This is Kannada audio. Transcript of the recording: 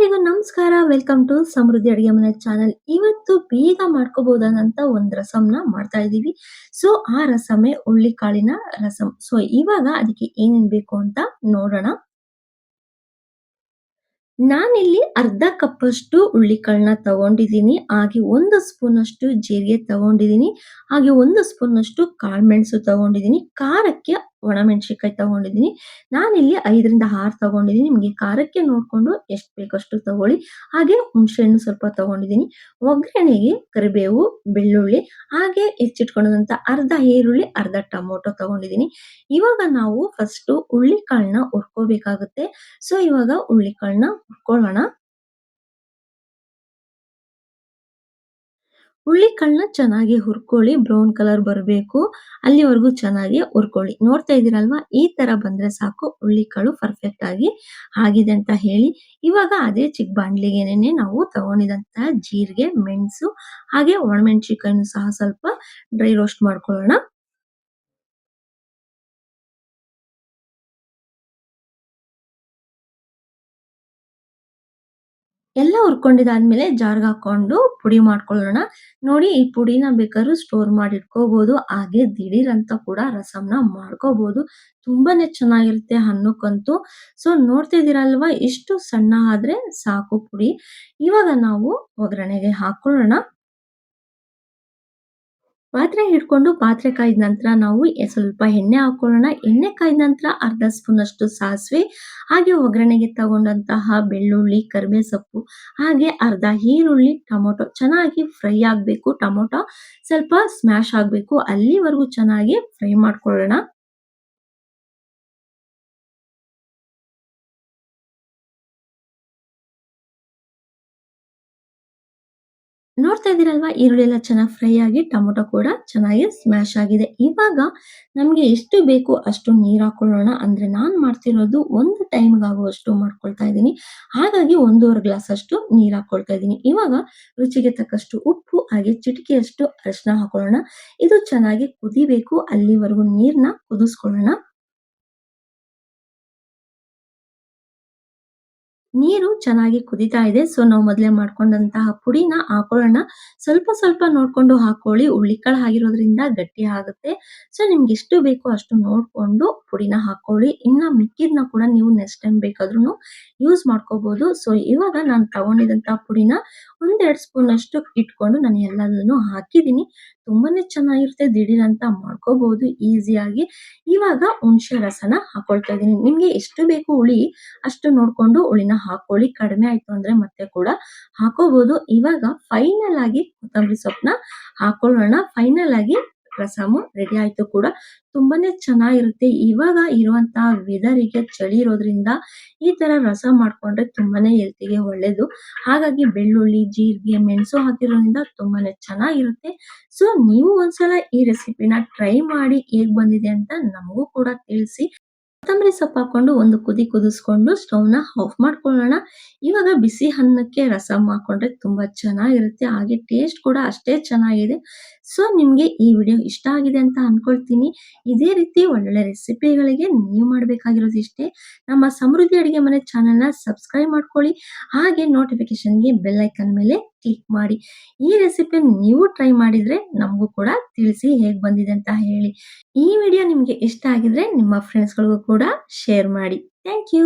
ಎಲ್ಲರಿಗೂ ನಮಸ್ಕಾರ. ವೆಲ್ಕಮ್ ಟು ಸಮೃದ್ಧಿ ಅಡುಗೆ ಮನೆ ಚಾನಲ್ ಇವತ್ತು ಬೇಗ ಮಾಡ್ಕೋಬಹುದಾದಂತ ಒಂದು ರಸಂನ ಮಾಡ್ತಾ ಇದ್ದೀವಿ. ಸೊ ಆ ರಸಮೇ ಕಾಳಿನ ರಸಂ. ಸೊ ಇವಾಗ ಅದಕ್ಕೆ ಏನೇನ್ ಬೇಕು ಅಂತ ನೋಡೋಣ. ನಾನಿಲ್ಲಿ ಅರ್ಧ ಕಪ್ಪಷ್ಟು ಹುಳ್ಳಿಕಾಳನ್ನ ತಗೊಂಡಿದ್ದೀನಿ. ಹಾಗೆ ಒಂದು ಸ್ಪೂನ್ ಅಷ್ಟು ಜೀರಿಗೆ ತಗೊಂಡಿದ್ದೀನಿ. ಹಾಗೆ ಒಂದು ಸ್ಪೂನ್ ಅಷ್ಟು ಕಾಳುಮೆಣಸು ತಗೊಂಡಿದ್ದೀನಿ. ಖಾರಕ್ಕೆ ಒಣಮೆಣಸಿನಕಾಯಿ ತಗೊಂಡಿದ್ದೀನಿ. ನಾನಿಲ್ಲಿ ಐದರಿಂದ ಆರು ತಗೊಂಡಿದ್ದೀನಿ. ನಿಮಗೆ ಖಾರಕ್ಕೆ ನೋಡಿಕೊಂಡು ಎಷ್ಟು ಬೇಕಷ್ಟು ತಗೊಳ್ಳಿ. ಹಾಗೆ ಹುಣಸೆಹಣ್ಣು ಸ್ವಲ್ಪ ತಗೊಂಡಿದ್ದೀನಿ. ಒಗ್ಗರಣೆಗೆ ಕರಿಬೇವು, ಬೆಳ್ಳುಳ್ಳಿ, ಹಾಗೆ ಹೆಚ್ಚಿಟ್ಕೊಂಡಂಥ ಅರ್ಧ ಈರುಳ್ಳಿ, ಅರ್ಧ ಟೊಮೊಟೊ ತಗೊಂಡಿದ್ದೀನಿ. ಇವಾಗ ನಾವು ಫಸ್ಟು ಹುಳ್ಳಿಕಾಳನ್ನ ಹುರ್ಕೋಬೇಕಾಗುತ್ತೆ. ಸೊ ಇವಾಗ ಹುಳ್ಳಿಕಾಳನ್ನ ಹುರ್ಕೊಳ್ಳೋಣ. ಹುಳ್ಳಿಕಾಳನ್ನ ಚೆನ್ನಾಗಿ ಹುರ್ಕೊಳ್ಳಿ, ಬ್ರೌನ್ ಕಲರ್ ಬರಬೇಕು. ಅಲ್ಲಿವರೆಗೂ ಚೆನ್ನಾಗಿ ಹುರ್ಕೊಳ್ಳಿ. ನೋಡ್ತಾ ಇದ್ದೀರಲ್ವಾ? ಈ ತರ ಬಂದ್ರೆ ಸಾಕು ಹುಳ್ಳಿಕಾಳು ಪರ್ಫೆಕ್ಟ್ ಆಗಿ ಆಗಿದೆ ಅಂತ ಹೇಳಿ. ಇವಾಗ ಅದೇ ಚಿಕ್ಕ ಬಾಂಡ್ಲಿಗೆನೆ ನಾವು ತಗೊಂಡಿದಂತಹ ಜೀರಿಗೆ, ಮೆಣಸು ಹಾಗೆ ಒಣಮೆಣಸಿಕಾಯಿನೂ ಸಹ ಸ್ವಲ್ಪ ಡ್ರೈ ರೋಸ್ಟ್ ಮಾಡ್ಕೊಳ್ಳೋಣ. ಎಲ್ಲ ಹುರ್ಕೊಂಡಿದ್ದಾದ್ಮೇಲೆ ಜಾರ್ಗೆ ಹಾಕೊಂಡು ಪುಡಿ ಮಾಡ್ಕೊಳ್ಳೋಣ. ನೋಡಿ ಈ ಪುಡಿನ ಬೇಕಾದ್ರೂ ಸ್ಟೋರ್ ಮಾಡಿ ಇಟ್ಕೋಬಹುದು ಹಾಗೆ ದಿಢೀರ್ ಅಂತ ಕೂಡ ರಸಂನ ಮಾಡ್ಕೋಬಹುದು ತುಂಬಾನೇ ಚೆನ್ನಾಗಿರುತ್ತೆ ಹಣ್ಣಕ್ಕಂತೂ. ಸೊ ನೋಡ್ತಿದ್ದೀರಲ್ವಾ ಇಷ್ಟು ಸಣ್ಣ ಆದ್ರೆ ಸಾಕು ಪುಡಿ. ಇವಾಗ ನಾವು ಒಗ್ಗರಣೆಗೆ ಹಾಕೊಳ್ಳೋಣ ಪಾತ್ರೆ ಹಿಡ್ಕೊಂಡು ಪಾತ್ರೆ ಕಾಯ್ದ ನಂತರ ನಾವು ಸ್ವಲ್ಪ ಎಣ್ಣೆ ಹಾಕೊಳ್ಳೋಣ. ಎಣ್ಣೆ ಕಾಯ್ದ ನಂತರ ಅರ್ಧ ಸ್ಪೂನ್ ಅಷ್ಟು ಸಾಸಿವೆ, ಹಾಗೆ ಒಗ್ಗರಣೆಗೆ ತಗೊಂಡಂತಹ ಬೆಳ್ಳುಳ್ಳಿ ಕರಿಬೇವು ಸೊಪ್ಪು ಹಾಗೆ ಅರ್ಧ ಈರುಳ್ಳಿ, ಟೊಮೊಟೊ ಚೆನ್ನಾಗಿ ಫ್ರೈ ಆಗಬೇಕು. ಟೊಮೊಟೊ ಸ್ವಲ್ಪ ಸ್ಮ್ಯಾಶ್ ಆಗಬೇಕು. ಅಲ್ಲಿವರೆಗೂ ಚೆನ್ನಾಗಿ ಫ್ರೈ ಮಾಡ್ಕೊಳ್ಳೋಣ. ನೋಡ್ತಾ ಇದ್ದೀರಲ್ವಾ? ಈರುಳ್ಳಿ ಎಲ್ಲ ಚೆನ್ನಾಗಿ ಫ್ರೈ ಆಗಿ ಟೊಮೊಟೊ ಕೂಡ ಚೆನ್ನಾಗಿ ಸ್ಮ್ಯಾಶ್ ಆಗಿದೆ. ಇವಾಗ ನಮಗೆ ಎಷ್ಟು ಬೇಕು ಅಷ್ಟು ನೀರು ಹಾಕೊಳ್ಳೋಣ. ಅಂದ್ರೆ ನಾನು ಮಾಡ್ತಿರೋದು ಒಂದು ಟೈಮ್ಗೆ ಆಗುವಷ್ಟು ಮಾಡ್ಕೊಳ್ತಾ ಇದ್ದೀನಿ. ಹಾಗಾಗಿ ಒಂದೂವರೆ ಗ್ಲಾಸ್ ಅಷ್ಟು ನೀರು ಹಾಕೊಳ್ತಾ ಇದ್ದೀನಿ. ಇವಾಗ ರುಚಿಗೆ ತಕ್ಕಷ್ಟು ಉಪ್ಪು, ಹಾಗೆ ಚಿಟಿಕೆಯಷ್ಟು ಅರಿಶಿನ ಹಾಕೊಳ್ಳೋಣ. ಇದು ಚೆನ್ನಾಗಿ ಕುದಿಬೇಕು. ಅಲ್ಲಿವರೆಗೂ ನೀರನ್ನ ಕುದಿಸ್ಕೊಳ್ಳೋಣ. ನೀರು ಚೆನ್ನಾಗಿ ಕುದಿತಾ ಇದೆ. ಸೊ ನಾವು ಮೊದಲೇ ಮಾಡ್ಕೊಂಡಂತಹ ಪುಡಿನ ಹಾಕೊಳ್ಳೋಣ ಸ್ವಲ್ಪ ಸ್ವಲ್ಪ ನೋಡ್ಕೊಂಡು ಹಾಕೊಳ್ಳಿ. ಹುಳ್ಳಿಕಾಳು ಆಗಿರೋದ್ರಿಂದ ಗಟ್ಟಿ ಆಗುತ್ತೆ. ಸೊ ನಿಮ್ಗೆ ಎಷ್ಟು ಬೇಕೋ ಅಷ್ಟು ನೋಡ್ಕೊಂಡು ಪುಡಿನ ಹಾಕೊಳ್ಳಿ. ಇನ್ನ ಮಿಕ್ಕಿದ್ನ ಕೂಡ ನೀವು ನೆಕ್ಸ್ಟ್ ಟೈಮ್ ಬೇಕಾದ್ರೂ ಯೂಸ್ ಮಾಡ್ಕೋಬಹುದು ಸೊ ಇವಾಗ ನಾನು ತಗೊಂಡಿದಂತಹ ಪುಡಿನ ಒಂದೆರಡು ಸ್ಪೂನ್ ಅಷ್ಟು ಇಟ್ಕೊಂಡು ನಾನು ಎಲ್ಲದನ್ನು ಹಾಕಿದೀನಿ ತುಂಬಾನೇ ಚೆನ್ನಾಗಿರುತ್ತೆ. ದಿಢೀರ್ ಅಂತ ಮಾಡ್ಕೋಬಹುದು ಈಸಿಯಾಗಿ ಇವಾಗ ಹುಣಸೆ ರಸನ ಹಾಕೊಳ್ತಾ ಇದ್ದೀನಿ. ನಿಮ್ಗೆ ಎಷ್ಟು ಬೇಕು ಹುಳಿ ಅಷ್ಟು ನೋಡ್ಕೊಂಡು ಹುಳಿನ ಹಾಕೊಳ್ಳಿ. ಕಡಿಮೆ ಆಯ್ತು ಅಂದ್ರೆ ಮತ್ತೆ ಕೂಡ ಹಾಕೋಬಹುದು ಇವಾಗ ಫೈನಲ್ ಆಗಿ ಕೊತ್ತಂಬರಿ ಸೊಪ್ಪನ್ನ ಹಾಕೊಳ್ಳೋಣ. ಫೈನಲ್ ಆಗಿ ರಸಮು ರೆಡಿ ಆಯ್ತು ಕೂಡ. ತುಂಬಾನೇ ಚೆನ್ನಾಗಿರುತ್ತೆ. ಇವಾಗ ಇರುವಂತಹ ವೆದರಿಗೆ ಚಳಿ ಇರೋದ್ರಿಂದ ಈ ತರ ರಸ ಮಾಡ್ಕೊಂಡ್ರೆ ತುಂಬಾನೇ ಹೆಲ್ತಿಗೆ ಒಳ್ಳೇದು. ಹಾಗಾಗಿ ಬೆಳ್ಳುಳ್ಳಿ, ಜೀರಿಗೆ, ಮೆಣಸು ಹಾಕಿರೋದ್ರಿಂದ ತುಂಬಾನೇ ಚೆನ್ನಾಗಿರುತ್ತೆ. ಸೊ ನೀವು ಒಂದ್ಸಲ ಈ ರೆಸಿಪಿನ ಟ್ರೈ ಮಾಡಿ ಹೇಗ್ ಬಂದಿದೆ ಅಂತ ನಮಗೂ ಕೂಡ ತಿಳಿಸಿ. ಕೊತ್ತಂಬರಿ ಸೊಪ್ಪು ಹಾಕೊಂಡು ಒಂದು ಕುದಿ ಕುದಿಸ್ಕೊಂಡು ಸ್ಟವ್ನ ಆಫ್ ಮಾಡ್ಕೊಳ್ಳೋಣ. ಇವಾಗ ಬಿಸಿ ಅನ್ನಕ್ಕೆ ರಸಂ ಹಾಕೊಂಡ್ರೆ ತುಂಬಾ ಚೆನ್ನಾಗಿರುತ್ತೆ. ಹಾಗೆ ಟೇಸ್ಟ್ ಕೂಡ ಅಷ್ಟೇ ಚೆನ್ನಾಗಿದೆ. ಸೊ, ನಿಮ್ಗೆ ಈ ವಿಡಿಯೋ ಇಷ್ಟ ಆಗಿದೆ ಅಂತ ಅನ್ಕೊಳ್ತೀನಿ. ಇದೇ ರೀತಿ ಒಳ್ಳೊಳ್ಳೆ ರೆಸಿಪಿಗಳಿಗೆ ನೀವು ಮಾಡ್ಬೇಕಾಗಿರೋದು ಇಷ್ಟೇ. ನಮ್ಮ ಸಮೃದ್ಧಿ ಅಡುಗೆ ಮನೆ ಚಾನೆಲ್ನ ಸಬ್ಸ್ಕ್ರೈಬ್ ಮಾಡ್ಕೊಳ್ಳಿ. ಹಾಗೆ ನೋಟಿಫಿಕೇಶನ್ಗೆ ಬೆಲ್ ಐಕನ್ ಮೇಲೆ ಕ್ಲಿಕ್ ಮಾಡಿ. ಈ ರೆಸಿಪಿ ನೀವು ಟ್ರೈ ಮಾಡಿದ್ರೆ ನಮಗೂ ಕೂಡ ತಿಳಿಸಿ ಹೇಗ್ ಬಂದಿದೆ ಅಂತ ಹೇಳಿ. ಈ ವಿಡಿಯೋ ನಿಮಗೆ ಇಷ್ಟ ಆಗಿದ್ರೆ ನಿಮ್ಮ ಫ್ರೆಂಡ್ಸ್ಗಳಿಗೂ ಕೂಡ ಶೇರ್ ಮಾಡಿ. Thank you